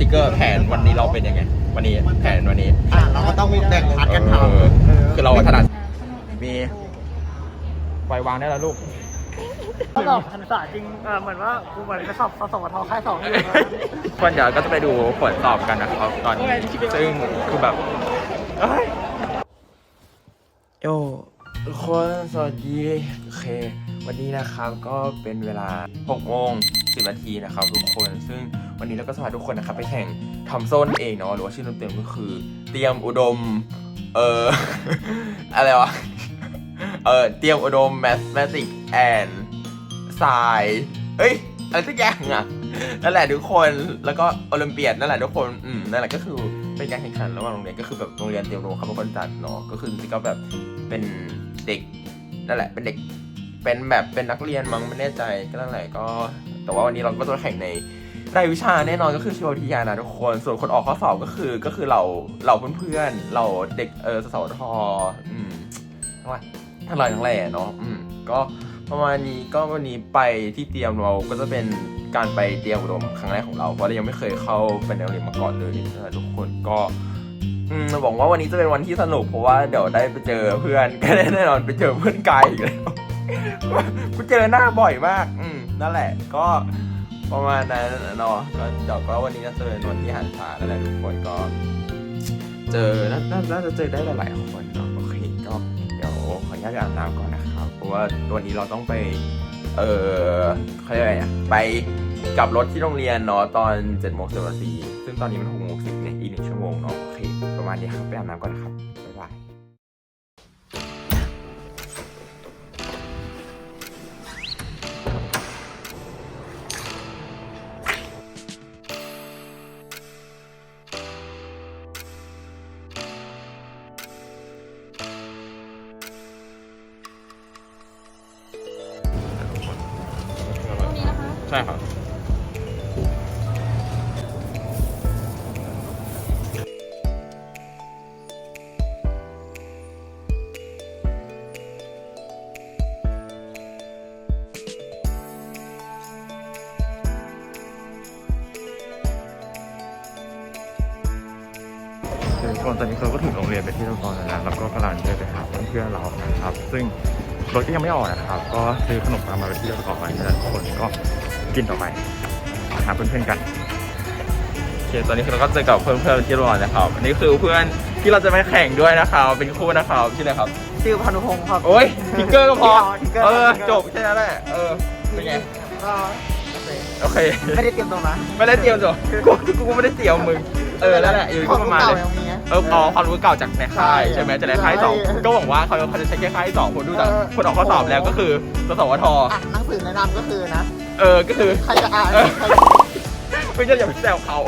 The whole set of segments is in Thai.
ติกเกอร์แผนวันนี้เราเป็นยังไง วันนี้แผนวันนี้ อะเราก็ต้องแบ่งพาร์ทกันทเออำคือเราถนัดมีปล่อยวางได้แล้วลูก ก็สอบคณิตศาสตร์จริงเออเหมือนว่ากูเหมือนไปสอบสสวทค่ายสองอยู่นะคนเดี๋ยวก็จะไปดูผลสอบกันนะครับตอนนี้ซึ่งคือแบบเอ้ย โยทุกคนสวัสดีโอเค วันนี้นะครับก็เป็นเวลา6โมง10นาทีนะครับทุกคน ซึ่งวันนี้เราก็จะพาทุกคนนะครับไปแข่งทำโซนเองเนาะหรือว่าชื่อเต็มๆก็คือ เตรียมอุดม เอออะไรวะ เออเตรียมอุดม mathematics and สายเฮ้ย อะไรสักอย่างอะนั่นแหละทุกคน แล้วก็โอลิมเปียดนั่นแหละทุกคน อืม นั่นแหละก็คือเป็นการแข่งขันระหว่างโรงเรียนก็คือแบบโรงเรียนเตรียมโรงเขาเป็นคนจัดเนาะ ก็คือจริงๆก็แบบเป็นเด็ก นั่นแหละ เป็นเด็ก เป็นแบบเป็นนักเรียนมั้งไม่แน่ใจก็นั่นแหละก็ แต่ว่าวันนี้เราก็จะแข่งในรายวิชาแน่นอนก็คือชีววิทยานะทุกคน ส่วนคนออกข้อสอบก็คือก็คือเราเราเพื่อนๆเราเด็กเออสสวทอืมทั้งหลายทั้งหลายทั้งแหล่เนาะอืมก็ประมาณนี้ก็วันนี้ไปที่เตรียมเราก็จะเป็นการไปเตรียมอุดมครั้งแรกของเราเพราะเรายังไม่เคยเข้าเป็นนักเรียนมาก่อนเลยนะทุกคนก็อืมบอกว่าวันนี้จะเป็นวันที่สนุกเพราะว่าเดี๋ยวได้ไปเจอเพื่อนก็ได้แน่นอนไปเจอเพื่อนไกลอีกแล้ว กูเจอหน้าบ่อยมาก อืมนั่นแหละ ก็ประมาณนั้นเนาะก็เดี๋ยวก็วันนี้น่าจะเป็นวันที่หันษาแล้วแหละทุกคนก็ เจอน่าจะเจอได้หลายๆคนเนาะโอเคก็เดี๋ยวขออนุญาตอาบน้ำก่อนนะครับเพราะว่าวันนี้เราต้องไป เออเขาเรียกอะไรอะไปกับรถที่โรงเรียนเนาะตอน7จ็ดโมงสิบนาทีซึ่งตอนนี้มันหกโมงสิบเนี่ยอีกหนึ่งชั่วโมงเนาะโอเค ประมาณนี้ครับไปอาบน้ำก่อนนะครับ หาเพื่อนๆกันโอเคตอนนี้เราก็เจอกับเพื่อนๆที่เรียบร้อยนะครับอันนี้คือเพื่อนที่เราจะไปแข่งด้วยนะครับเป็นคู่นะครับชื่ออะไรครับชื่อพานุพงศ์ครับโอ้ยทิกเกอร์ก็พอทิกเกอร์เออทิกเกอร์จบแค่นั้นแหละเออเป็นไงก็โอเคโอเคไม่ได้เตรียมตัวนะไม่ได้เตรียมจ้ะกูกูก็ไม่ได้เตรียมมึงเออนั่นแหละอยู่ก็ประมาณเก่าเลยยังมีไงเอออ๋อความรู้เก่าจากในค่ายใช่ใช่ไหมจากในค่ายสองใช่ก็หวังว่าเขาเขาจะใช้แค่ค่ายสองคนดูจากเออคนออกข้อสอบแล้วก็คือสสวทอะหนังสือแนะนำก็คือนะ เออก็คือใครจะอ่านเออใครไม่ใช่อย่าไปแซวเขา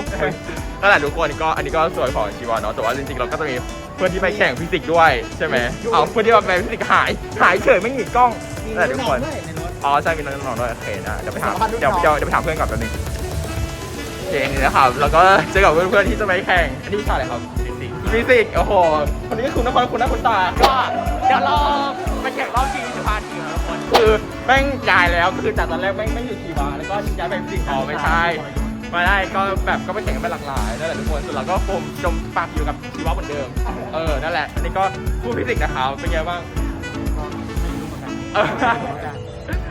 นั่นแหละทุกคนก็อันนี้ก็ส่วนของชีวะเนาะแต่ว่าจริงๆเราก็จะมีเพื่อนที่ไปแข่งฟิสิกส์ด้วยใช่ไหมเอาเพื่อนที่มาไปฟิสิกส์หายหายเฉยไม่หนีกล้องมีนั่นแหละทุกคนด้วยในรถอ๋อใช่มีน้องๆด้วยโอเคนะเดี๋ยวไปถามสัมภาษณ์รุ่นเดี๋ยวน้องเดี๋ยวเดี๋ยวไปถามเพื่อนก่อนแป๊บนึงโอเคนี่นะครับแล้วก็เจอกับเพื่อนๆที่จะไปแข่งอันนี้วิชาอะไรครับฟิสิกส์ฟิสิกส์โอ้โหคนนี้ก็คุณนครคุณหน้าคุณตาก็เดี๋ยวรอ แม่งย้ายแล้วคือจากตอนแรกแม่งไม่อยู่ทีวาแล้วก็ย้ายไปฟิสิกส์อ๋อไม่ใช่มาได้ก็แบบก็ไปแข่งกันไปหลากหลายนั่นแหละทุกคนส่วนเราก็คงจมปากอยู่กับชีวะเหมือนเดิม เออนั่นแหละ อันนี้ก็คู่ฟิสิกส์นะครับเป็นไงบ้างเออ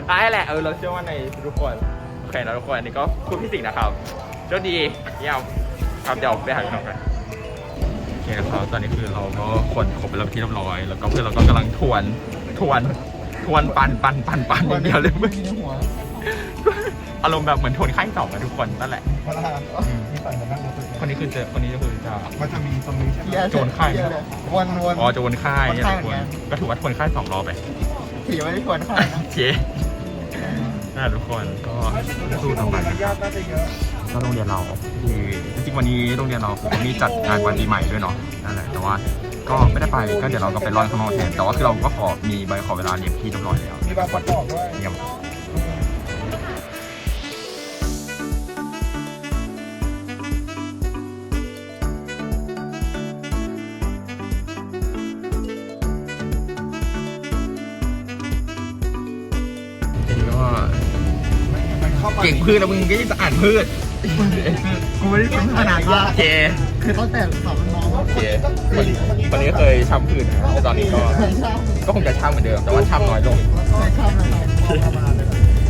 ท้แหละเออเราเชื่อว่าในทุกคนโอเคนะทุกคนอันนี้ก็คุณพิสิกส์นะครับโชคดีเยี่ยมครับเดี๋ยวไปหาขนมกันโอเคครับตอนนี้คือเราก็คนครบไปแล้วที่เรียบร้อย แล้วก็เพื่อนเราก็กำลังทวนทวน ทวนปันปันปันปันอย่างเดียวเลยไม่มีในหัวอารมณ์แบบเหมือนทวนข้างสองนะทุกคนนั่นแหละเวลาที่ใส่มานั่งรถไฟคนนี้คือเจอคนนี้ก็คือจะมันจะมีตรงนี้ใช่ไหมเหี้ยโจรค่ายเหี้เลยวนวนอ๋อจะวนค่ายเนี่ยวนทุกคนค่ายเหมือนกันก็ถือว่าทวนค่ายสองรอบไปผีไม่ได้ชวนใครนะโอเคน่าทุกคนก็สู้ต่อไปนะครับญาติน่าจะเยอะก็โรงเรียนเราที่จริงๆวันนี้โรงเรียนเราผมมีจัดงานวันปีใหม่ด้วยเนาะนั่นแหละแต่ว่า ก็ไม่ได้ไปก็เดี๋ยวเราก็ไปรอนข้างนอกแทนแต่ว่าคือเราก็ขอมีใบขอเวลาเรียนที่เรียบร้อยแล้วมีบางประกอบด้วยเยี่ยมทีนี้ก็มันเข้ามาเก่งพืชแล้วมึงก็ยังจะอ่านพืชกูไม่ได้ถึงขนาดว่าโอเคคือตั้งแต่สอบน้องโอ เคคนนี้คนนี้เคยช้ำพื้นนะแต่ตอนนี้ก็ก็คงจะช้ำเหมือนเดิม แต่ว่าช้ำน้อยลง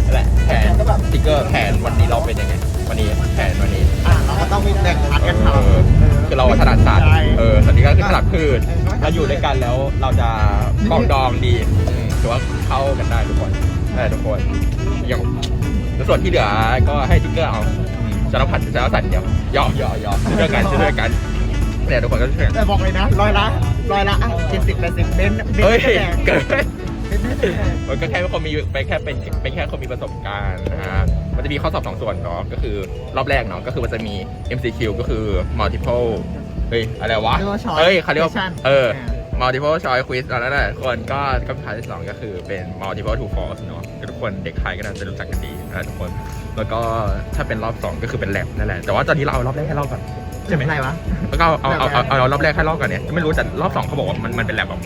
นั่นแหละแผนสติ๊กเกอร์แผนวันนี้เราเป็นยังไงวันนี้แผนวันนี้อะเราก็ต้องมีแบ่งพัดกันทเออำคือเราถนัดสัตว์เออสติ๊กเกอร์คือถนัดพืชเราอยู่ด้วยกันแล้วเราจะปรองดองดีถือว่าเข้ากันได้ทุกคนได้ทุกคนอย่างแล้วส่วนที่เหลือก็ให้สติ๊กเกอร์เอาจะต้องผัดจะต้องสัตว์เดียวยอมยอมยอมช่วยกันช่วยกัน เนี่ยทุกคนก็ช่วยกันแต่บอกเลยนะร้อยละร้อยละอะเจ็ดสิบแปดสิบเบนซ์เบนเฮ้ยซ์แดงเกินเบนซ์แดง มันก็แค่คนมีไปแค่เป็นเป็นแค่คนมีประสบการณ์นะฮะมันจะมีข้อสอบสองส่วนเนาะก็คือรอบแรกเนาะก็คือมันจะมี MCQ ก็คือ multiple เฮ้ยอะไรวะเรียกว่า choice เฮ้ยเขาเรียกว่า question เออ multiple choice quiz แล้วนั่นแหละคนก็ก็พาร์ทที่สองก็คือเป็น multiple true false เนาะทุกคนเด็กไทยก็น่าจะรู้จักกันดีนะทุกคน แล้วก็ถ้าเป็นรอบสองก็คือเป็น lab นั่นแหละแต่ว่าตอนนี้เราเอารอบแรกให้รอบก่อน ใช่ไหมอะไรวะ แล้วก็เอาเอาเอาเอาเอารอบแรกให้รอบก่อนเนี่ยไม่รู้แต่รอบสองเขาบอกว่ามันมันเป็นแลบแบบ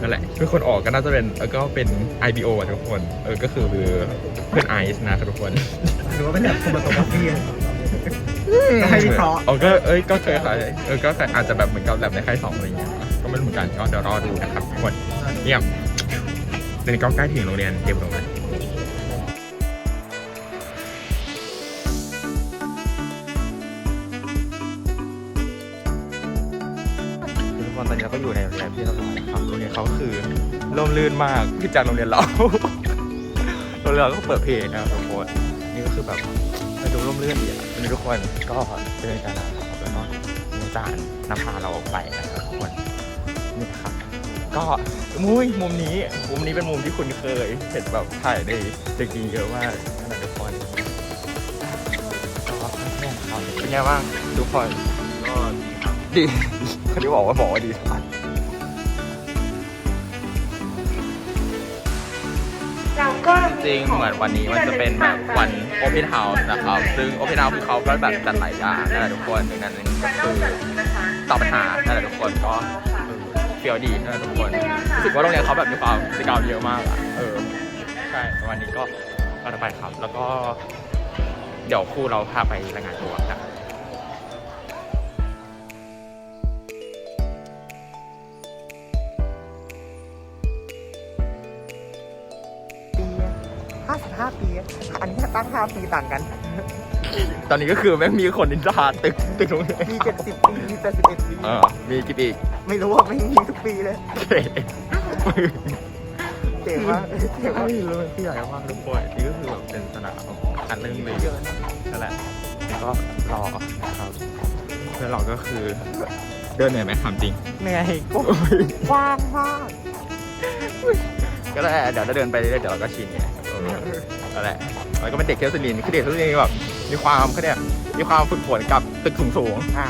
นั่นแหละคือคนออกก็น่าจะเป็นเออก็เป็น IBO อะทุกคนเออก็คือเพื่อนไอซ์นะครับทุกคนหรือว่าเป็นแบบคนผสมกับพี่จะให้วิเคราะห์ เออก็เอ้ยก็เคยค่ะเออก็เคยอาจจะแบบเหมือนกับแลบในค่ายสองอะไรอย่างเงี้ยก็ไม่รู้เหมือนกันก็เดี๋ยวรอดูนะครับทุกคนเนี่ยเดี๋ยวนี้ก็ใกล้ถึงโรงเรียนเตรียมลงแล้ว อนนี้เราก็อยู่ในโรงแรมที่เราลงนะครับโรงเรียนเขาคือร่มรื่นมากที่จากโรงเรียนเรา โรงเรียนเราก็เปิดเพลงนะครับทุกคนนี่ก็คือแบบมาดูร่มรื่นดีอะวันนี้ทุกคนก็เป็นการนะครับแล้วก็มีอาจารย์นำพาเราออกไปนะครับทุกคนนี่นะครับก็มุ้ยมุมนี้มุมนี้เป็นมุมที่คุณเคยเห็นแบบถ่ายในเด็กดีเยอะมากนะทุกคนก็แม่นะครับเป็นไงบ้างทุกคนก็ดีเขาที่บอกว่าบอกว่าดีครั จริงเหมือนวันนี้มันจะเป็นแบบวันโอเพนเฮาส์นะครับ ซึ่งโอเพนเฮาส์คือเขาก็แบบจัดหลายอย่างนั่นแหละทุกคนหนึ่งนั้นก็คือตอบปัญหานั่นแหละทุกคนก็เฟียวดีนั่นแหละทุกคนรู้สึกว่าโรงเรียนเขาแบบมีความกิจกรรมเยอะมากอะเออใช่วันนี้ก็ก็จะไปครับ แล้วก็ เดี๋ยวครูเราพาไปรายงานตัวกันะครับ ห้าปี อันนี้ตั้งห้าปีต่างกัน ตอนนี้ก็คือแม่งมีคนนินทาตึกตึกโรงเรียนมีเจ็ดสิบปี มีแปดสิบเอ็ดปีเออมีกี่ปีไม่รู้ว่าไม่มีทุกปีเลย โอเคเก่งมากเก่งมากไม่รู้มันที่ใหญ่มากทุกคนนี่ก็คือแบบเป็นสนามอันเรื่องเลยเยอะนะนั่นแหละแล้วก็รอนะครับเพื่อนเราก็คือเดินเหนื่อยไหมถามจริงเหนื่อยกว้างมากก็ได้เดี๋ยวเราเดินไปเรื่อยๆเดี๋ยวเราก็ชินไงเออ นั่นแหละแล้วก็เป็นเด็กเทสลินคือเด็กเทสลินแบบมีความเขาเนี่ยมีความฝึกฝนกับตึกสูงสูงอ่า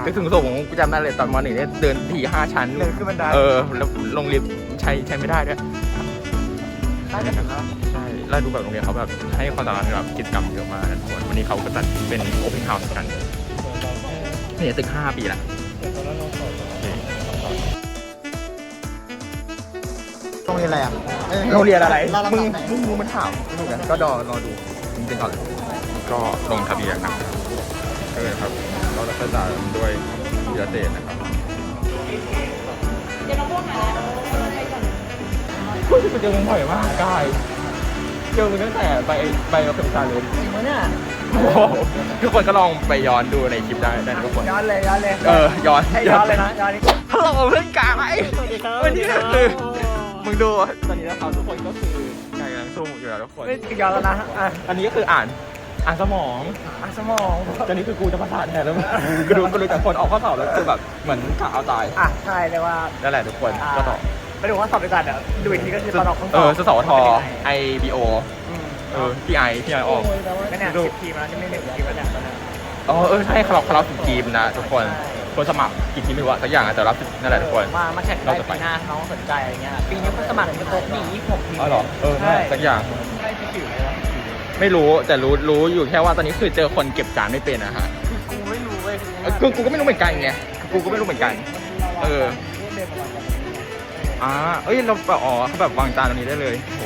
ๆตึกสูงสูงๆกูจำได้เลยตอนมหนึ่งเนี่ยเดินทีห้าชั้นเดินขึ้นบันไดเออแล้วลงลิฟต์ใช้ใช้ไม่ได้ด้วยได้แต่นะครับใช่แล้วดูแบบโรงเรียนเขาแบบให้ความสำคัญกับกิจกรรมเยอะมากนะทุกคนวันนี้เขาก็จัดเป็นโอเพนเฮาส์กันเนี่ยตึกห้าปีละ โรงเรียนอะไรอะโรงเรียนอะไรเราลำมึงดับไหนมึงมึงมันถามไม่รู้กันก็รอรอดูจริงๆก่อนเลยก็ลงทะเบียนนะครับก็เลยครับเราจะจ่ายด้วยเยอะเศษนะครับเฮ้ยเจอมึงบ่อยมากกายเจอมึงตั้งแต่ไปไปกับเพื่อนชาเลยจริงปะเนี่ยโอ้โหทุกคนก็ลองไปย้อนดูในคลิปได้ได้นะทุกคน ย้อนเลยย้อนเลยเออย้อนให้ย้อนเลยนะย้อนนี่ฮัลโหลเพื่อนกายสวัสดีครับวันนี้ก็คือ มึงดูตอนนี้นะครับทุกคนก็คือกายกำลังสู้อยู่แล้วทุกคน ไม่ย้อนแล้วนะอะอันนี้ก็คืออ่านอ่านสมอง อะสมองตอนนี้คือกูจะประสาทแทนแล้วมั้งกูดูกูดูจากคนออกข้อสอบแล้วคือแบบเหมือนกะเอาตายอะใช่เลยว่านั่นแหละทุกคนอ่าก็ต่อไปดูว่าสอบไปจัดอะดูอีกทีก็คือตอนออกข้อสเออบอสสวท IBO มเออพี่ไอพี่ไอออกก็เนี่ยสิบทีมแล้วจะไม่หนึ่งทีมแล้วเนี่ยตอนนั้น อ๋อเออใช่เขาเราเราสิบทีมนะทุกคน คนสมัครกี่ทีมไม่รู้อะสักอย่างอะแต่รับ10นั่นแหละทุกคนมามาแข่งได้เราจะไปปีหน้าน้องสนใจอะไรเงี้ยปีนี้ก็สมัครเป็นโต๊ะดียี่สิบหกทีมอ๋อเหรอเออนั่นแหละสักอย่างใช่ที่ถือเลยนะไม่รู้แต่รู้รู้อยู่แค่ว่าตอนนี้คือเจอคนเก็บจานไม่เป็นนะฮะกูไม่รู้เว้ยเออกูกูก็ไม่รู้เหมือนกันไงกูก็ไม่รู้เหมือนกัน เอออ่าเอ้ยเราแบบอ๋อเขาแบบวางจานตรงนี้ได้เลยโอ้โห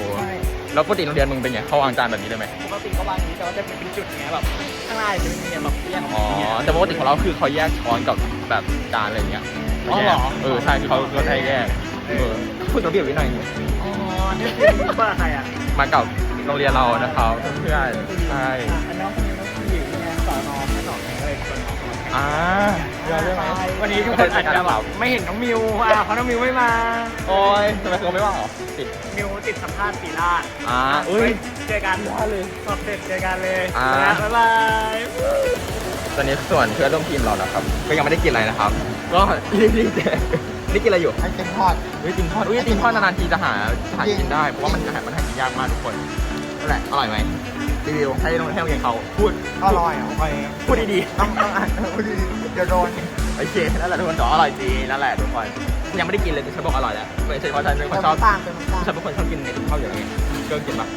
แล้วปกติโรงเรียนมึงเป็นไงเขาวางจานแบบนี้ได้ไหมปกติก็วางอย่างนี้แต่ว่าจะเป็นจุดเงี้ยแบบข้างหน้าจะไม่มีแบบแยกอ๋อแต่ปกติของเราคือเขาแยกช้อนกับแบบจานอะไรเงี้ยอ๋อเหรอเออใช่คือเขาก็ได้แยกเออพูดระเบียบไว้หน่อยอ๋อนี่คือบ้านใครอะมากับโรงเรียนเรานะครับเพื่อนๆใช่อันน้องคนนี้น้องผู้หญิงเนี่ยสอนอ องอ่าเดี๋ยวได้ไหมวันนี้ทุกคนอาจจะแบบไม่เห็นน้องมิวอะเพราะน้องมิวไม่มา โอ้ยทำไมเขาไม่ว่างเหรอติด มิวติดสัมภาษณ์ปีราชอ่าอุ้ยเจอกันเลยสอบเสร็จเจอกันเลยอ่าบ๊ายบายตอนนี้ส่วนเพื่อนร่วมทีมเรานะครับ ก็ยังไม่ได้กินอะไรนะครับ ก็รีบๆแจกนี่กินอะไรอยู่ไอติมทอดอุ้ยติมทอดอุ้ยติมทอดนานๆทีจะหาหากินได้เพราะว่ามันหามันหากินยากมากทุกคน นั่นแหละอร่อยไหมรีวิวให้โรงให้โรงเรียนเขาพูดอร่อยอะไปพูดดีต้องต้องอ่านเดี๋ยวโดนๆโอเคนั่นแหละทุกคนแต่ว่าอร่อยจริงนั่นแหละทุกคนยังไม่ได้กินเลยแต่ฉันบอกอร่อยแล้วไม่ใช่เพราะฉันเป็นคนชอบต่างเป็นต่างฉันเป็นคนชอบกินในข้าวอย่างนี้เกินกินปะ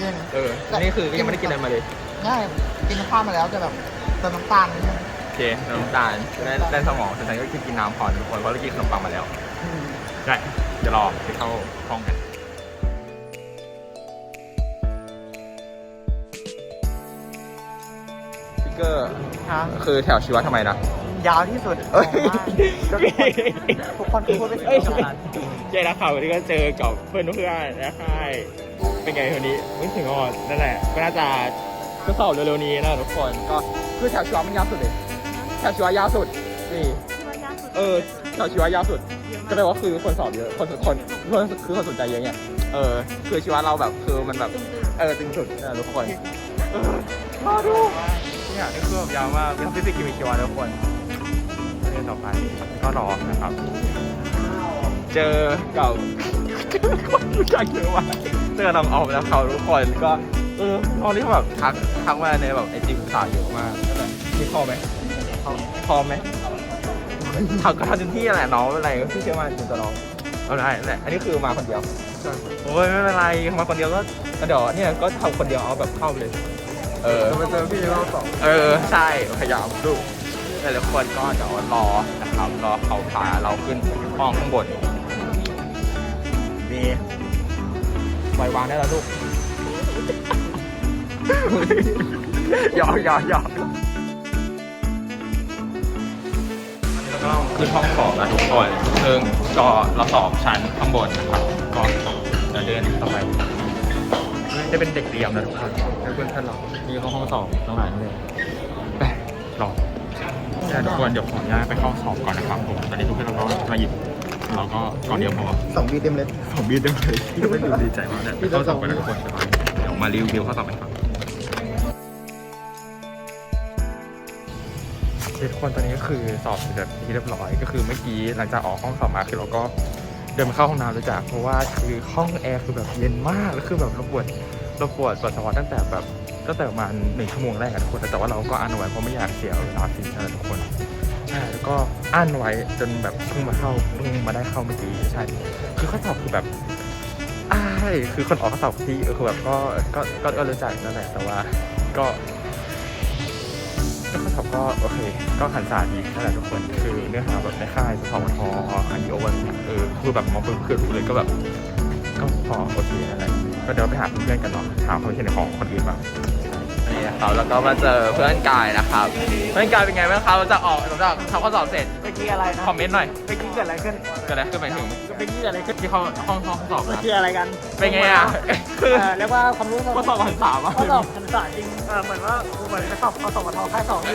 กินเออนี่คือยังไม่ได้กินอะไรมาเลยง่ายกินข้าวมาแล้วจะแบบเติมน้ำตาลนิดนึงโอเคน้ำตาลได้ได้สมองแต่ฉันก็คือกินน้ำพอทุกคนเพราะเรากินขนมปังมาแล้วได้เดี๋ยวรอไปเข้าห้องกัน เกอร์ครับคือแถวชีวะทำไมนะ ยาวที่สุดเอ้ยทุกคนทุกคนเป็นเอ้ยสำคัญเจนักข่าววันนี้ก็เจอกับเพื่อนเพื่อนๆนะค่ายเป็นไงคนนี้ไม่ถึงอ่อนนั่นแหละ ก็น่าจะทดสอบเร็วๆนี้นะทุกคนก็คือแถวชีวะมันยาวสุดเลยแถวชีวะยาวสุดนี่เออแถวชีวะยาวสุด ก็แปลว่าคือคนสอบเยอะคนคนคนคือคนสนใจเยอะไงเออ คือชีวะเราแบบคือมันแบบ เออตึงสุดนะทุกคน เออมาดู เนี่ยนี่คือแบบยาวมากเป็นฟิสิกส์กิมชีวะทุกคนเรื่องต่อไปก็รอนะครับ เจอกับคนรู้จักเยอะมากเจอน้องออมแล้วเขาทุกคนก็เออน้องนี่แบบทักทักมาในแบบไอจีภาษาเยอะมากนั่นแหละมีพอไหมพอไหมทำก็ทำเต็มที่แหละน้องไม่เป็นไรพี่เชื่อมั่นคุณจะน้องเอาได้แหละอันนี้คือมาคนเดียวโอ้ยไม่เป็นไรมาคนเดียวก็ก็เดี๋ยวเนี่ยก็ทำคนเดียวเอาแบบเข้าไปเลย เออไปเจอพี่รอบสองเออ ใช่ พยายามดูแต่ละคนก็เดี๋ยวรอนะครับ รอเขาพาเราขึ้นห้องข้างบน นี่ปล่อยวางได้แล้วลูก หยอกหยอกหยอกแล้วก็ขึ้นห้องสอบนะทุกคนซึ่งก็เราสอบชั้นข้างบนนะครับ ก็เดี๋ยวเดินต่อไป จะเป็นเด็กเรียมนะทุกคนเพื่อนท่านเรามีเข้าห้องสอบทั้งหลายเลยไปรอใช่ทุกคนเดี๋ยวขออนุญาตไปเข้าสอบก่อนนะครับผมตอนนี้ทุกคนเราก็มาหยิบเราก็ก่อนเดียวพอสองบีเต็มเลยสองบีดได้เลยไม่ดูดีใจมากเนี่ยไปเข้าสอบกันนะทุกคนเดี๋ยวมารีวิวข้อสอบกันครับทุกคนตอนนี้ก็คือสอบเสร็จที่เรียบร้อยก็คือเมื่อกี้หลังจากออกห้องสอบมาคือเราก็เดินมาเข้าห้องน้ำเลยจ้ะเพราะว่าคือห้องแอร์คือแบบเย็นมากแล้วคือแบบเราปวดเราปวดปัสสาวะตั้งแต่แบบตั้งแต่ประมาณหนึ่งชั่วโมงแรกอะทุกคนแต่ว่าเราก็อั้นไว้เพราะไม่อยากเสียเวลาฟรีนะทุกคนใช่แล้วก็อั้นไว้จนแบบเพิ่งมาเข้าเพิ่งมาได้เข้าเมื่อกี้ใช่คือข้อสอบคือแบบอ้ายคือคนออกข้อสอบที่คือแบบก็ก็ก็ก็รู้จักนั่นแหละแต่ว่าก็ ข้อสอบก็โอเค ก็หันศาดีนั่นแหละทุกคน คือเนื้อหาแบบในค่ายสพทไอโอวันเออคือแบบมองเพื่อนๆรู้เลยก็แบบ ก็พอโอเคนั่นแหละก็เดี๋ยวไปหาเพื่อนๆกันเนาะถามความเห็นของคนอื่นบ้าง นี่นะครับแล้วก็มาเจอเพื่อนกายนะครับเพื่อนกายเป็นไงบ้างครับหลังจากออกหลังจากทำข้อสอบเสร็จเมื่อกี้อะไรนะคอมเมนต์หน่อยเมื่อกี้เกิดอะไรขึ้นเกิดอะไรขึ้นหมายถึงเมื่อกี้เกิดอะไรขึ้นที่เขาห้องห้องสอบเมื่อนะกี้อะไรกันเป็นไงอะคือเออเรียกว่าความรู้ข้อสอบหันสามอะข้อสอบคณิตศาสตร์จริงเออเหมือนว่ากูเหมือนไปสอบข้อสอบปทแค่สองอยู่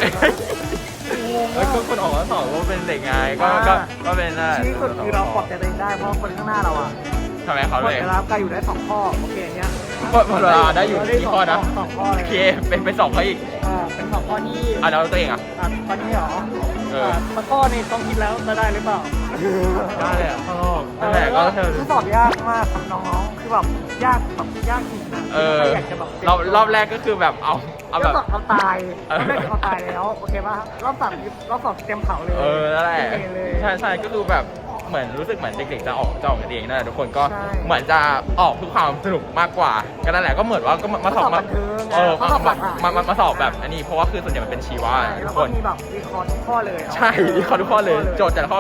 เอ้ยก็คนออกมาสอบว่าเป็นเด็กไงก็ก็ก็เป็นนั่นแหละที่สุดคือเราปลอบใจตัวเองได้เพราะคนข้างหน้าเราอะทำไมเขาหมเลดยเวลาการอยู่ได้สองข้อโอเคอย่างเงี้ย หมดเวลาได้อยู่ที่ข้อนะสองข้อเลโอยเคเป็นเป็นสองข้ออีกอ่าเป็นสองข้อที่อะแล้วตัวเองอะ อะตอนนี้เหรอเออสักข้อนี่ต้องคิดแล้วจะได้หรือเปล่าได้เลยอะข้างนอกนั่นแหละก็เธอข้อสอบยากมากครับน้องๆคือแบบยากแบบยากจริงนะเออใครอยากจะแบบรอบรอบแรกก็คือแบบเอาเอารแบอบบสอบเอาตายเออ รอบแรกเอาตายแล้วโอเคป่ะรอบสามรอบสอบเต็มเผาเลยเออนั่นแหละเต็มเลยใช่ใช่ก็คือแบบ เหมือนรู้สึกเหมือนเด็กๆจะออกจะออกกันเองนั่นแหละทุกคนก็ใช่ เหมือนจะออกเพื่อความสนุกมากกว่าก็นั่นแหละก็เหมือนว่าก็มามาสอบข้อสอบมาบันเทิงเออเขาสอบมาแบบมามามาสอบแบบอันนี้เพราะว่าคือส่วนใหญ่มันเป็นชีวะทุแล้กวคก็น มีแบบวิเคราะห์ทุกข้อเลยใช่วิเคราะห์ทุกข้อเลยโจทย์แต่ละข้อ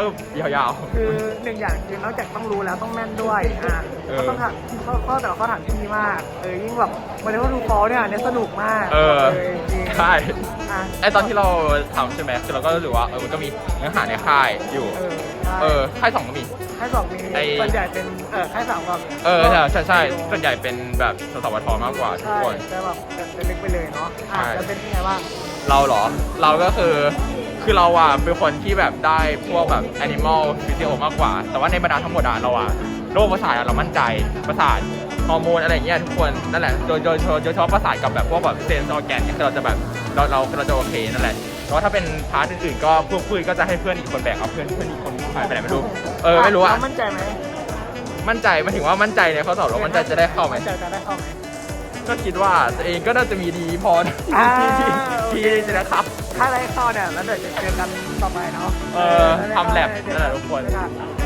ยาว คือหนึ่งอย่างคือนอกจากต้องรู้แล้วต้องแม่นด้วยอะเออก็ต้องถามข้อข้อแต่ละข้อถามที่ดีมากเออยิ่งแบบวันนี้ว่าดูฟอลเนี่ยเนี่ยสนุกมากเออ ลยจริงใช่อะไอตอนที่เราทำใช่ไหมคือเราก็รู้สึกว่าเออมันก็มีเนื้อหาในค่ายอยู่ เออใช่ เออค่ายสองก็มี ค่ายสองมีไอ้ ส่วนใหญ่เป็นเออค่ายสามกับเออใช่ใช่ใช่ส่วนใหญ่เป็นแบบสสวทมากกว่าทุกใช่คนจะแบบจะลึกไปเลยเนาะอะใช่ แล้วเป็นยังไงบ้างเราเหรอ เราก็คือคือเราอะเป็นคนที่แบบได้พวกแบบ animal physio มากกว่า แต่ว่าในบรรดาทั้งหมดอะเราอะโรคประสาทอะเรามั่นใจประสาทฮอร์โมนอะไรอย่างเงี้ยทุกคนนั่นแหละโดยโดยโดยโดยเฉพาะประสาทกับแบบพวกแบบเซนส์ออแกนเนี่ยคือเราจะแบบเราเราเราจะโอเคนั่นแหละแต่ว่าถ้าเป็นพาร์ทอื่นๆก็พวกพืชก็จะให้เพื่อนอีกคนแบกเอาเพื่อนเพื่อนอีกคน หายไปไหนไม่รู้เออไม่รู้อะแล้วมั่นใจไหมมั่นใจหมายถึงว่ามั่นใจในข้อสอบเรามั่นใจจะได้เข้าไหมมั่นใจจะได้เข้าไหม ก็คิดว่าตัวเองก็น่าจะมีดีพอนะอ่า ที่ที่ที่จะได้ครับ ถ้าได้เข้าเนี่ยแล้วเดี๋ยวจะเจอกันต่อไปเนาะเออทำ lab นั่นแหละทุกคน เจอกันโอเค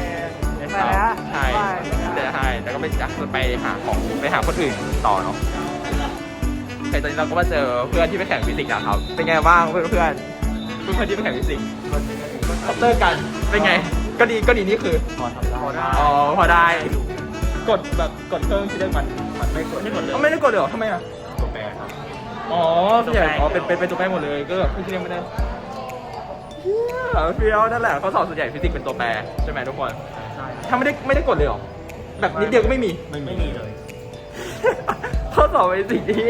ไปแล้วใช่บ๊ายบายเดี๋ยวให้แล้วก็ไปจะไปหาของไปหาคนอื่นต่อเนาะโอเคตอนนี้เราก็มาเจอเพื่อนที่ไปแข่งฟิสิกส์นะครับเป็นไงบ้างเพื่อนเพื่อนเพื่อนที่ไปแข่งฟิสิกส์ คอปเตอร์กัน เป็นไง ก็ดีก็ดีนี่คือ พอทำได้อ๋อ พอได้ กดแบบกดเครื่องที่เรียกมัน มันไม่กดไม่กดเลยเขาไม่ได้กดเลยเหรอทำไมอะ ตัวแปรครับ อ๋อส่วนใหญ่อ๋อเป็นเป็นเป็นตัวแปรหมดเลย ก็แบบเครื่องที่เรียกไม่ได้เหี้ยเฟี้ยวนั่นแหละเขาสอบส่วนใหญ่ฟิสิกส์เป็นตัวแปรใช่ไหมทุกคน ใช่ ถ้าไม่ได้ไม่ได้กดเลยเหรอ แบบนิดเดียวก็ไม่มี ไม่ไม่มีเลยข้อสอบเป็นสิ่งที่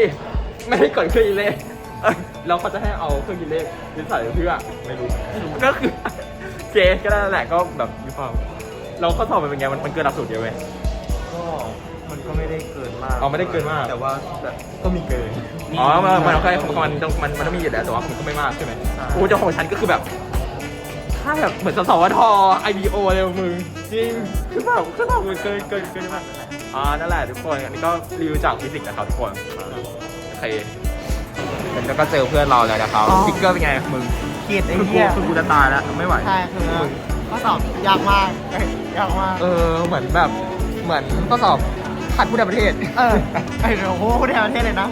ไม่ได้กดเครื่องยิเลขเอ้ยแล้วเขาจะให้เอาเครื่องยิเลขยึดใส่เพื่อไม่รู้ไม่รู้ก็คือ เจก็ได้แหละก็แบบมีความเราข้อสอบมันเป็นไงมันมันเกินหลักสูตรเยอะไหม ก็มันก็ไม่ได้เกินมากอ๋อไม่ได้เกินมาก แต่ว่าแบบก็มีเกิน อ๋อมันมันมันมันต้องมันมันต้องมีอยู่แล้วแต่ว่ามันก็ไม่มากใช่ไหมใช่โอ้เจ้าของฉันก็คือแบบถ้าแบบเหมือนสสวท IBO เลยมึงจริงคือแบบคือแบบมันเกินเกินเกินมากอ่านั่นแหละทุกคนอันนี้ก็รีวิวจากฟิสิกส์นะครับทุกคนโอเคแล้วก็เจอเพื่อนเราแล้วนะครับสติ๊กเกอร์เป็นไงมึงเกลียดไอ้คือกูเหี้ยคือกูจะตายแล้วไม่ไหว ใช่คือข้อสอบยากมากเอ้ยยากมาก เออเหมือนแบบเหมือนข้อสอบขัดผู้ใดประเทศ เออไอ้โอ้โหคนในประเทศเลยนะ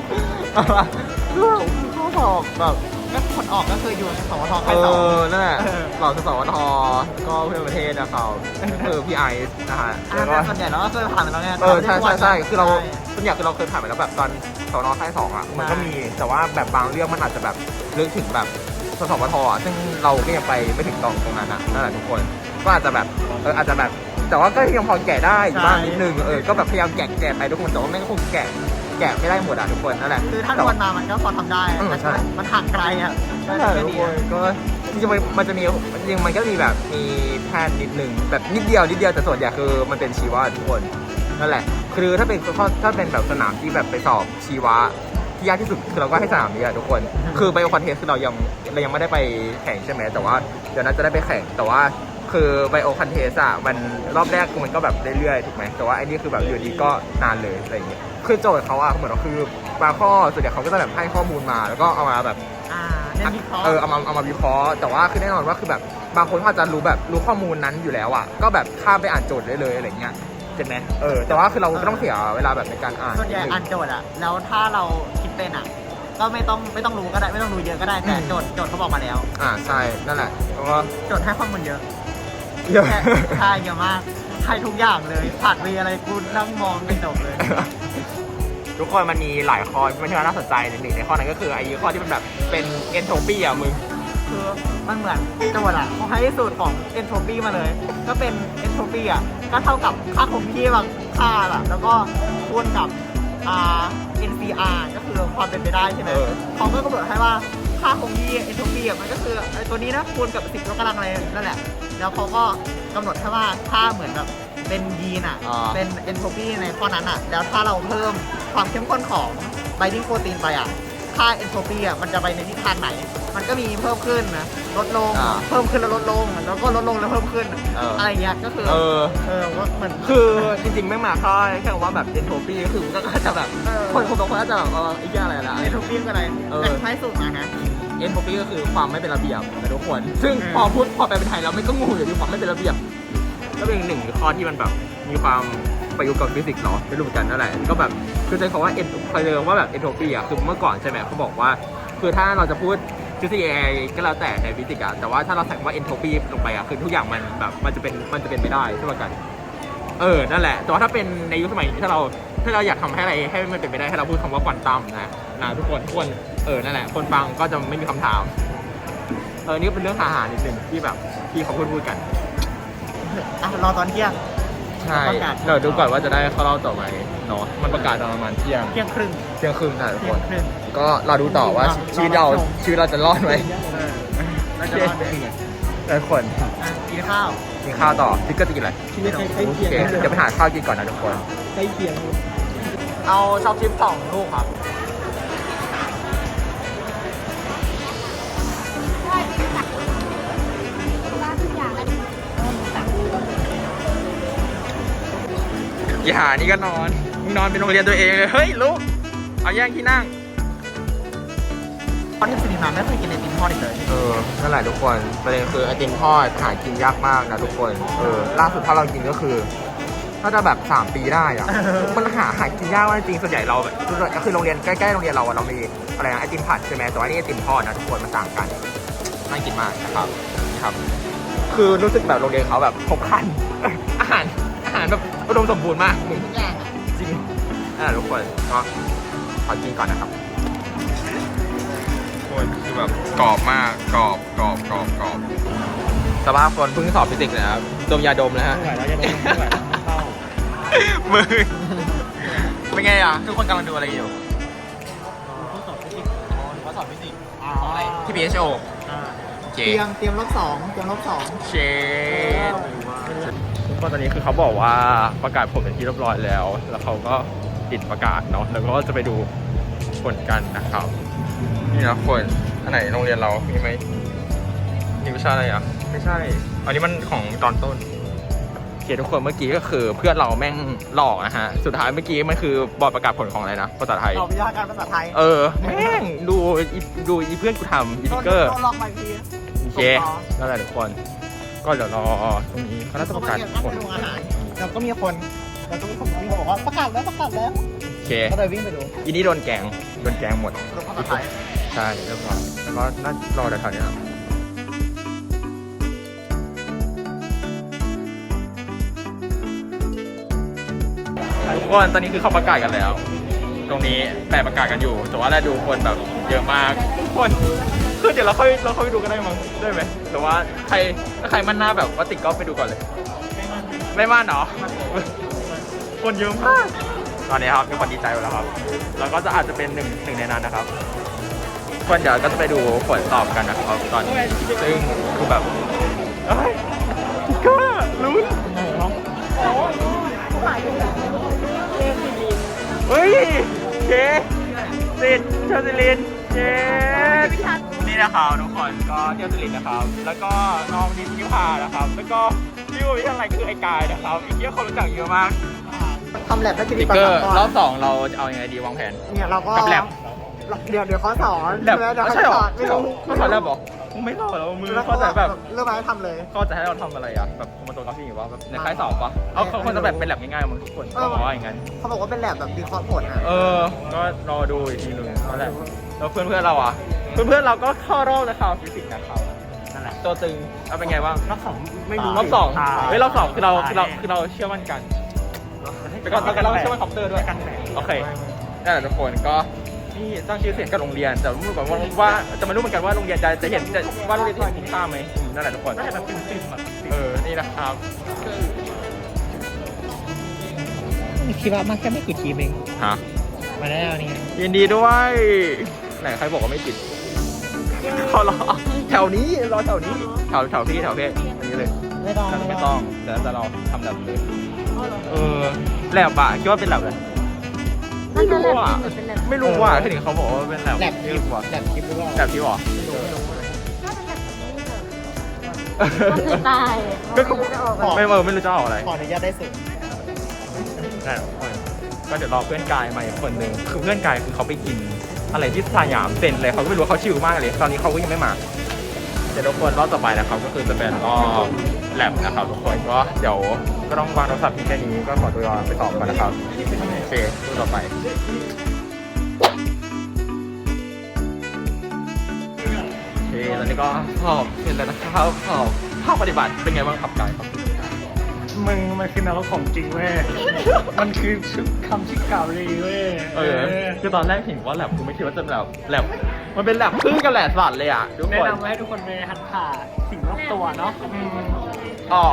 คือข้อสอบแบบก็คนออกก็คืออยู่สวทเอค่ายสองอนั่นแหละเออเหล่าสสวทก็เพื่อนประเทศนะครับคือพี่ไอซ์นะฮะอ่าแล้วก็ แต่ส่วนใหญ่เราก็เคยผ่านไปแล้วไงเออใช่ใช่ใช่คือเราใช่ส่วนใหญ่คือเราเคยผ่านไปแล้วแบบตอนสอนอค่ายสองอะมันก็มีแต่ว่าแบบบางเรื่องมันอาจจะแบบเรื่องถึงแบบ สสวทอะซึ่งเราก็ยังไปไม่ถึงตรงตรงนั้นอะนั่นแหละทุกคน ก็อาจจะแบบเอออาจจะแบบแต่ว่าก็ยังพอแกะได้บ้างนิดนึงเออก็แบบพยายามแกะแกะไปทุกคนแต่ว่าไม่งก็คงแกะแกะไม่ได้หมดอะทุกคนนั่นแหละคือถ้าแต่ทว่าวนมามันก็พอทำได้เออแต่ใช่ มันห่างไกลอะนั่นแหละก็ทุกดีคนก็จริงๆมันมันจะมีจริงๆมันก็มีแบบมีแพทย์นิดนึงแบบนิดเดียวนิดเดียวแต่ส่วนใหญ่คือมันเป็นชีวะทุกคนนั่นแหละ คือถ้าเป็นข้อถ้าเป็นแบบสนามที่แบบไปสอบชีวะ ที่ยากที่สุดคือเราก็ให้สนามนี้อะทุกคน คือไบโอคอนเทสคือเรายังเรายังไม่ได้ไปแข่งใช่ไหมแต่ว่าเดี๋ยวน่าจะได้ไปแข่งแต่ว่าคือไบโอคอนเทสอะมันรอบแรกมันก็แบบเรื่อยๆถูกไหมแต่ว่าไอ้นี่คือแบบอยู่ดีก็นานเลยอะไรอย่างเงี้ยคือโจทย์เขาอะเหมือนว่าคือบางข้อส่วนใหญ่เขาก็จะแบบให้ข้อมูลมา แล้วก็เอามาแบบอ่าเน้นวิเคราะห์เออเอามาเอามาวิเคราะห์แต่ว่าคือแน่นอนว่าคือแบบบางคนเขาอาจจะรู้แบบรู้ข้อมูลนั้นอยู่แล้วอะก็แบบข้ามไปอ่านโจทย์ได้เลยอะไรเงี้ย เห็นไหมเออแต่ว่าคือเราก็ต้องเสียเวลาแบบในการอ่านส่วนใหญ่อ่านโจทย์อะแล้วถ้าเราคิดเป็นอะก็ไม่ต้องไม่ต้องรู้ก็ได้ไม่ต้องรู้เยอะก็ได้แต่โจทย์โจทย์เขาบอกมาแล้ว อ่าใช่นั่นแหละเพราะว่าโจทย์ให้ข้อมูลเยอะเยอะแค่ใช่เยอะมากให้ทุกอย่างเลยผัดวีอะไรกูนั่งมองไม่จบเลย ทุกคนมันมีหลายข้อที่มันที่น่าสนใจหนึ่งในข้อนั้นก็คือไอ้ข้อที่มันแบบเป็นเอนโทรปีอะมึง คือมันเหมือนโจทย์อะเขาให้สูตรของเอนโทรปีมาเลย ก็เป็นเอนโทรปีอะก็เท่ากับค่าคงที่บางค่าอะแล้วก็คูณกับอ่า NCR ก็คือความเป็นไปได้ใช่ไหมเออ เขาก็กำหนดให้ว่าค่าคงที่เอนโทรปีอะมันก็คือไอ้ตัวนี้นะคูณกับสิบยกกำลังอะไรนั่นแหละ แล้วเขาก็กำหนดให้ว่าถ้าเหมือนแบบเป็นยีนอะ อ่า เป็นเอนโทรปีในข้อนั้นอะ แล้วถ้าเราเพิ่มความเข้มข้นของไบดิ้งโปรตีนไปอะ ค่าเอนโทรปีอะมันจะไปในทิศทางไหน มันก็มีเพิ่มขึ้นนะลดลงอ่าเพิ่มขึ้นแล้วลดลง แล้วก็ลดลงแล้วเพิ่มขึ้นเอออ อะไรเงี้ยก็คือเออ เออว่ามัน คือจริงๆไม่มาค่าแค่ว่าแบบเอนโทรปีก็คือก็จะแบบเออ คนคนบางคนก็จะแบบเออไอ้เหี้ยอะไรละ เอนโทรปีคืออะไรเออ แต่ใช้สูตรมานะ เอนโทรปีก็คือความไม่เป็นระเบียบนะทุกคน ซึ่งอืม พอพูดพอไปเป็นไทยแล้วไม่ก็งงอยู่ดีความไม่เป็นระเบียบ ก็เป็นอีกหนึ่งข้อที่มันแบบมีความ ประยุกต์กับฟิสิกส์เนาะไม่รู้เหมือนกันนั่นแหละก็แบบคือใช้คำว่าเอ็นเคยเรียกว่าแบบเอนโทรปีอะคือเมื่อก่อนใช่ไหมเขาบอกว่า คือถ้าเราจะพูดทฤษฎีอะไรก็แล้วแต่ในฟิสิกส์อะแต่ว่าถ้าเราใส่ว่าเอนโทรปีลงไปอะคือทุกอย่างมันแบบมันจะเป็นมันจะเป็นไม่ได้ใช่ไหมกัน เออนั่นแหละ แต่ว่าถ้าเป็นในยุคสมัยนี้ถ้าเราถ้าเราอยากทำให้อะไรให้มันเป็นไปได้ให้เราพูดคำว่าควอนตัมนะนะทุกคนทุกคนเออนั่นแหละ คนฟังก็จะไม่มีคำถามเออนี่ก็เป็นเรื่องหาหานิดนึงที่แบบที่เขาพูดพูดกันอะรอตอนเที่ยง ใช่ประกาศเดี๋ยวดูก่อนว่าจะได้เข้าเล่าต่อไหมเนาะมันประกาศตอนประมาณเที่ยงเที่ยงครึ่งเที่ยงครึ่งนะทุกเที่คยงนครึ่ง ก็เราดูต่อว่ารอชีวิตเรารอชมชีวิตเราจะรอดไหมน่าจะรอดได้ทุกคนอะกินข้าวกินข้าวต่อพี่ก็จะกินอะไรชีวิตใกล้โอเคียงเคเดี๋ยวไปหาข้าวกินก่อนนะทุกคน ใกล้เคียง เอาช็อปชิปสองลูกครับ อย่านี่ก็นอน มึงนอนเป็นโรงเรียนตัวเองเลย เฮ้ยลุกเอาแย่งที่นั่งตอนที่สิริมาไม่เคยกินไอติมทอดอีกเลย เออ นั่นแหละทุกคนประเด็นคือไอติมทอดหากินยากมากนะทุกคน เออ ล่าสุดถ้าเรากินก็คือน่าจะแบบ 3 ปีได้อะมันหาหากินยากมากจริง ส่วนใหญ่เราแบบก็คือโรงเรียนใกล้ๆโรงเรียนเราอะเรามีอะไรนะไอติมผัดใช่ไหมแต่ว่านี่ไอติมทอดนะทุกคนมันต่างกัน น่ากินมากนะครับนี่ครับ คือรู้สึกแบบโรงเรียนเขาแบบครบครันอาหารอาหารแบบ อุดมสมบูรณ์มากทุกอย่างอะจริงนั่นแหละทุกคนก็ขอกินก่อนนะครับโอ้ยคือแบบกรอบมากกรอบกรอบกรอบกรอบสภาพคนเพิ่งสอบฟิสิกส์เลยนะครับดมยาดมนะฮะ ไม่ไหวแล้วจะโดนไม่ไหวแล้วเข้ามือเป็นไงอะ ทุกคนกำลังดูอะไรอยู่ข้อสอบฟิสิกส์ข้อสอบฟิสิกส์อะไรที่ PHO อ่า เจเตรียมเตรียมรอบสองเตรียมรอบสอง เชดทุกค นตอนนี้คือเขาบอกว่าประกาศผลเป็นที่เรียบร้อยแล้ว แล้วเขาก็ปิดประกาศเนาะแล้วก็จะไปดูผลกันนะครับนี่นะคนอันไหนโรงเรียนเรามีไหมนี่วิชาอะไรอะไม่ใช่ อันนี้มันของตอนต้นโอเคทุกคนเมื่อกี้ก็คือเพื่อนเราแม่งหลอกนะฮะสุดท้ายเมื่อกี้มันคือบอร์ดประกาศผลของอะไรนะภาษาไทย ตอบวิชาการภาษาไทยเออแม่งดูอีดูอีเพื่อนกูทำอีทิกเกอร์โดนลอกมาอีกทีโอเคนั่นแหละทุกคน ก็เดี๋ยวรอตรงนี้เขาน่าจะประกาศผลโราหารแล้วก็มีคนแล้วก็มีคนวิ่งมาบอกว่าประกาศแล้วประกาศแล้วโอเคก็เลยวิ่งไปดูอีนี่โดนแกงโดนแกงหมดรถภาษาไทยใช่เรียบร้อยแล้วก็น่ารอแถวๆนี้นะทุกคนตอนนี้คือเขาประกาศกันแล้ว ตรงนี้แปะประกาศกันอยู่ แต่ว่าเราดูคนแบบเยอะมากทุกคน คือเดี๋ยวเราค่อยเราค่อยไปดูกันได้มั้งได้ไหมหรือว่าใครถ้าใครมั่นหน้าแบบว่าติดกอล์ฟไปดูก่อนเลย ไม่มั่นเหรอคนเยอะมากตอนนี้ครับมีคนดีใจไปแล้วครับ แล้วก็จะอาจจะเป็นหนึ่งหนึ่งในนั้นนะครับคนเดี๋ยวก็จะไปดูผลสอบกันนะครับตอนนี้ซึ่งคือแบบเอ้ยก็ลุ้นเฮ้ยเจ๊ติดเชอร์ซิลินเจ๊ นี่นะครับทุกคนก็เชอร์ซิลินนะครับ แล้วก็น้องนิดยิวพานะครับ แล้วก็ที่วิทยาลัยคือไอ้กายนะครับอีกเยอะคนรู้จักเยอะมากทำแลบได้สจะติมีกประเกอสบร์การรอบณ์สองเราจะเอายังไงดีวางแผน เนี่ยเราก็กับแลบ เดี๋ยวเดี๋ยวเขาสอนแบบใช่ไหมเดี๋ยวไม่เขาใช่หรสออนไม่รู้เขาสอนแล้วบอกมึงไม่รอแล้วมือแล้วเขาจะแบบ เริ่มมาให้ทำเลยเขาจะให้เราทำอะไรอะ แบบคอมมานโดกราฟีหรือว่าแบบในคล้ายสอบปะเอาเขาคนจะแบบเป็นแลบง่ายๆมึงทุกคนเขาบอกว่าอย่างนั้น เขาบอกว่าเป็นแลบแบบวิเคราะห์ผลอะ เออ ก็รอดูอีกทีหนึงนั่นแหละแล้วเพื่อนเพื่อนๆเราอะ เพื่อนเพื่อนๆเราก็เข้ารอบนะครับฟิสิกส์นะครับนั่นแหละตัวตึงเอาเป็นไงบ้างรอบสองไม่รู้รอบสองาเฮ้ยรอบสองคือเราคือเราตยคือเราเชื่อมั่นกันแต่ก็แต่ก็เราเชื่อมั่นคอปเตอร์ด้วยกันแหละโอเคนั่นแหละทุกคนก็นี่สร้างชื่อเสียงกับโรงเรียนแต่ไม่รู้เหมือนกันว่าว่าจะมารู้เหมือนกันว่าโรงเรียนจะจะเห็นจะว่าโรงเรียนจะเห็นคุณค่าไหมอืมนั่นแหละทุกคนน่าจะแบบตื่นๆแบบเออนี่นะครับคิดว่ามันแค่ไม่กี่ทีมเองฮะมาแล้วนี่ยินดีด้วยไหนใครบอกว่าไม่ติด เขารอแถวนี้รอแถวนี้แถวแถวพี่แถวพี่อันนี้เลยไม่ต้องไม่ต้องเดี๋ยวจะเราทำแบบเลยเออแลบอะคิดว่าเป็นแลบเลยไม่รู้อะไม่รู้ว่ะที่ถึงเขาบอกว่าเป็นแลบแลบไม่คลิปรู้ว่ะแลบคลิปหรือเปล่าแลบที่บอกก็คือตายก็คือไม่เออไม่รู้จะออกอะไรขออนุญาตได้สูงนั่นแหละทุกคนก็เดี๋ยวรอเพื่อนกายมาอีกคนนึงคือเพื่อนกายคือเขาไปกิน อะไรที่สยามเซ็นเลยเขาก็ไม่รู้ว่าเขาชิลมากเลย ตอนนี้เขาก็ยังไม่มา เดี๋ยวทุกคนรอบต่อไปนะครับก็คือจะเป็นรอบแลบนะครับทุกคนก็เดี๋ยวก็ต้องวางโทรศัพท์พียงแค่นี้ก็ขอตัวไปสอบกันนะครับโอเคตัวต่อไปโอเคตอนนี้ก็สอบเสร็จแล้วนะครับสอบภาคปฏิบัติเป็นไงบ้างครับกายครับ มึงมันคือนรกของจริงเว้ย มันคือคำที่เก่าเลยเว้ยเออ คือตอนแรกเห็นว่าแลบคือไม่คิดว่าจะแบบแลบมันเป็นแลบพึ่งกับแลบสัตว์เลยอะทุกแนะคนนำให้ทุกคนไปหัดผ่าสิ่งรอบตัวเนาะอืมอ๋อ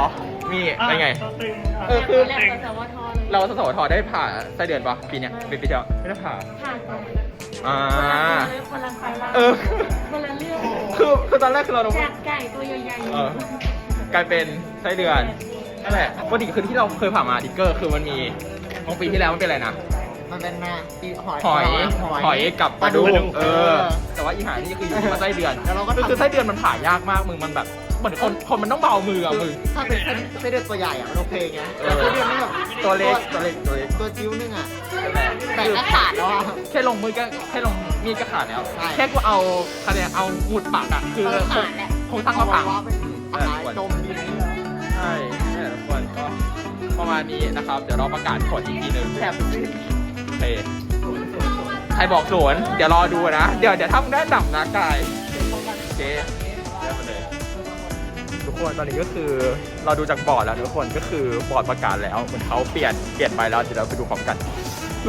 มีเป็นไง ตัวตึงเออ คือแรกก็จะว่าทอเลยเราสสวทได้ผ่าไส้เดือนปะปีเนี้ยปีปีเดียวไม่ได้ผ่า ผ่านก่อนอ่า คนละไฟละเออ คนละเรื่องคือคือตอนแรกคือเราดูจากไก่ตัวใหญ่เออกลายเป็นไส้เดือน นั่นแหละปกติคือที่เราเคยผ่ามาดิกเกอร์คือมันมีของปีที่แล้วมันเป็นอะไรนะ มันเป็นนะอีหอยหอยหอยกับปลาดุกเออเออ แต่ว่าอีหานี่คืออยู่มาไส้เดือนแล้วเราก็คือทำคือไส้เดือนมันผ่ายากมากมึงมันแบบเหมือนคนคนมันต้องเบามืออะมึงถ้าเป็นไส้ไส้เดือนตัวใหญ่อะมันโอเคไงเอแต่อไส้เดือนนี่แบบตัวเล็กตัวเล็กตัวเล็กตัวจิ้วนึงอะนั่นแหละแต่ก็ขาดแล้วอะแค่ลงมือก็แค่ลงมีดก็ขาดแล้วใช่แค่กูเอาคะแนนเอาหมุดปากอะคือเออคขางดแหละคงตั้งมาผังเอไว้เป็นอาหารจมดินใช่ ประมาณนี้นะครับ เดี๋ยวเราประกาศผลอีกทีหนึ่งแถบสิโอเคใครบอกศูนย์เดี๋ยวรอดูนะ เดี๋ยวเดี๋ยวถ้ามึงได้ดับนะกายโอเคเริ่มมาเลยทุกคนตอนนี้ก็คือเราดูจากบอร์ดแล้วทุกคนก็คือบอร์ดประกาศแล้วเหมือนเขาเปลี่ยนเปลี่ยนไปแล้วเดี๋ยวเราไปดูพร้อมกัน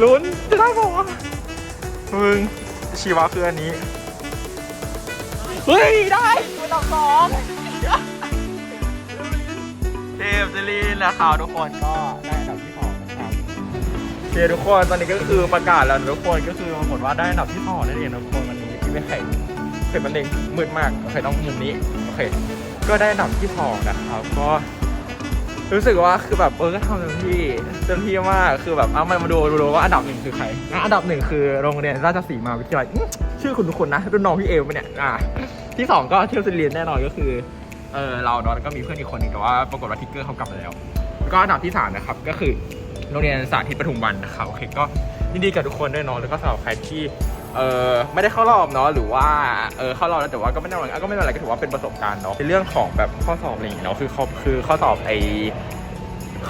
ลุ้นจะได้บอกว่ามึงชีวะคืออันนี้ เฮ้ย ได้อันดับสองเทพจรีนนะครับทุกคนก็ได้อันดับที่สองนะครับโอเคทุกคนตอนนี้ก็คือประกาศแล้วนะทุกคนก็คือปรากฏว่าได้อันดับที่สองนั่นเองนะทุกคนวันนี้ที่ไม่แข่งเข็มมันเองมืดมากโอเคต้องมุมนี้โอเค ก็ได้อันดับที่สองนะครับก็รู้สึกว่าคือแบบเออก็ทำเต็มที่เต็มที่มากคือแบบเอามามาดูดูดูว่าอันดับหนึ่งคือใครอะอันดับหนึ่งคือโรงเรียนราชสีมาวิทยาลัยอื้อชื่อคุณทุกคนนะรุ่นน้องพี่เอลปะเนี่ยอะที่สองก็เที่ยวซิเรียนแน่นอนก็คือ เออเราเนาะแล้วก็มีเพื่อนอีกคนหนึงแต่ว่าปรากฏว่าทิกเกอร์เขากลับมาแล้วแล้วก็อันดับที่สามนะครับก็คือโรงเรียนสาธิตปทุมวันนะครับโอเคก็ยินดีกับทุกคนด้วยเนาะแล้วก็สำหรับใครที่เออไม่ได้เข้ารอบเนาะหรือว่าเออเข้ารอบแล้วแต่ว่าก็ไม่ได้อะไรก็ไม่เป็นไรก็ถือว่าเป็นประสบการณ์เนาะในเรื่องของแบบข้อสอบอะไรอย่างเงี้ยเนาะคือคือข้อสอบไอ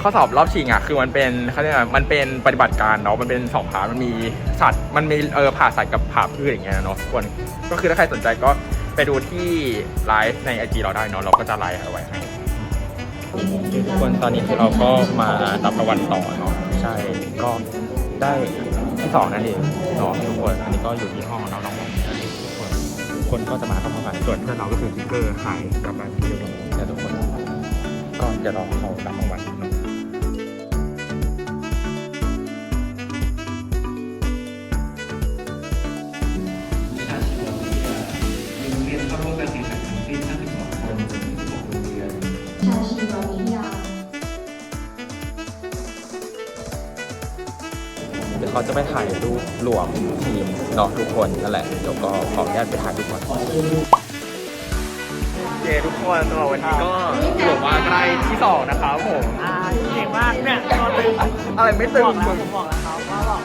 ข้อสอบรอบชิงอะคือมันเป็นเขาเรียกว่ามันเป็นปฏิบัติการเนาะมันเป็นสองพาร์ทมันมีสัตว์มันมีเออผ่าสัตว์กับผ่าพืชอย่างเงี้ยเนาะทุกคนก็คือถ้าใครสนใจก็ ไปดูที่ไลฟ์ในไอจีเราได้เนาะเราก็จะไลฟ์เอาไว้ให้ทุกคนตอนนี้คือเราก็มารับรางวัลต่อเนาะใช่ก็ได้ที่สองนั่นเองเนาะทุกคนอันนี้ก็อยู่ที่ห้องเราน้องๆทุกคนทุกคนก็จะมาเข้ามากันส่วนเพื่อนเราก็คือสติ๊กเกอร์หายกลับมาที่เดียวกันแล้วทุกคนก็จะรอเขารับรางวัล ไปถ่ายรูปรวมทีมเนาะทุกคนนั่นแหละ เดี๋ยวก็ขออนุญาตไปถ่ายรูปก่อนโอเคทุกคนสำหรับวันนี้ก็ถือว่าใกล้ที่สองนะครับผมอ่าเก่งมากเนี่ยตัวตึงอะไรไม่ตึงบอกแล้วมึงผมบอกแล้วครับว่าแบบ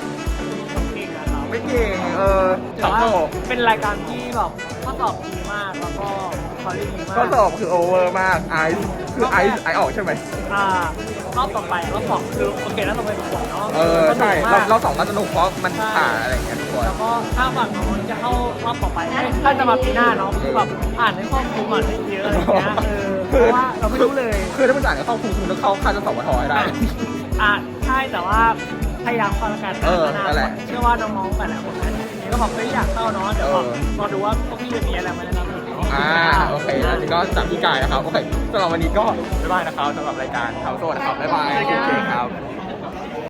ต้องเก่งนะครับไม่เก่งเออแต่สอบว่าโตเป็นรายการที่แบบข้อสอบดีมากแล้วก็คอลเลดีมากก็สอบคือโอเวอร์มากไอซ์คือไอซ์ไอซ์ออกใช่ไหมอ่า รอบต่อไปรอบสองคือโอเคแล้วต่อไปประกวดเนาะเออใช่สนุกเรามากเราสองก็สนุกเพราะมันผ่าอะไรอย่างเงี้ยทุกคนแล้วก็ถ้าฝั่งโน้นจะเข้ารอบต่อไปถ้าจะมาปีหน้าเนาะคือแบบอ่านให้ครอบคลุมอ่านให้เยอะอะไรอย่างเงี้ยเออเพราะว่าเราไม่รู้เลยคือถ้ามันจ่ายเข้าครูคุณต้องเข้าค่าจะสอบวทให้ได้อะใช่แต่ว่าพยายามฟังละกันเออนานั่นแหละเชื่อว่าน้องๆแต่ละคนนั้นก็แบบไม่อยากเข้าเนาะเดี๋ยวแบบเออรอดูว่าพวกพี่จะมีอะไรมาแนะนำ อีกเนาะอ่าโอเคแล้วนี่ก็จากพี่กายนะครับโอเคสำหรับวันนี้ก็บ๊ายบายนะครับสำหรับรายการเท้าโซ่นะครับบ๊ายบายโอเคครับ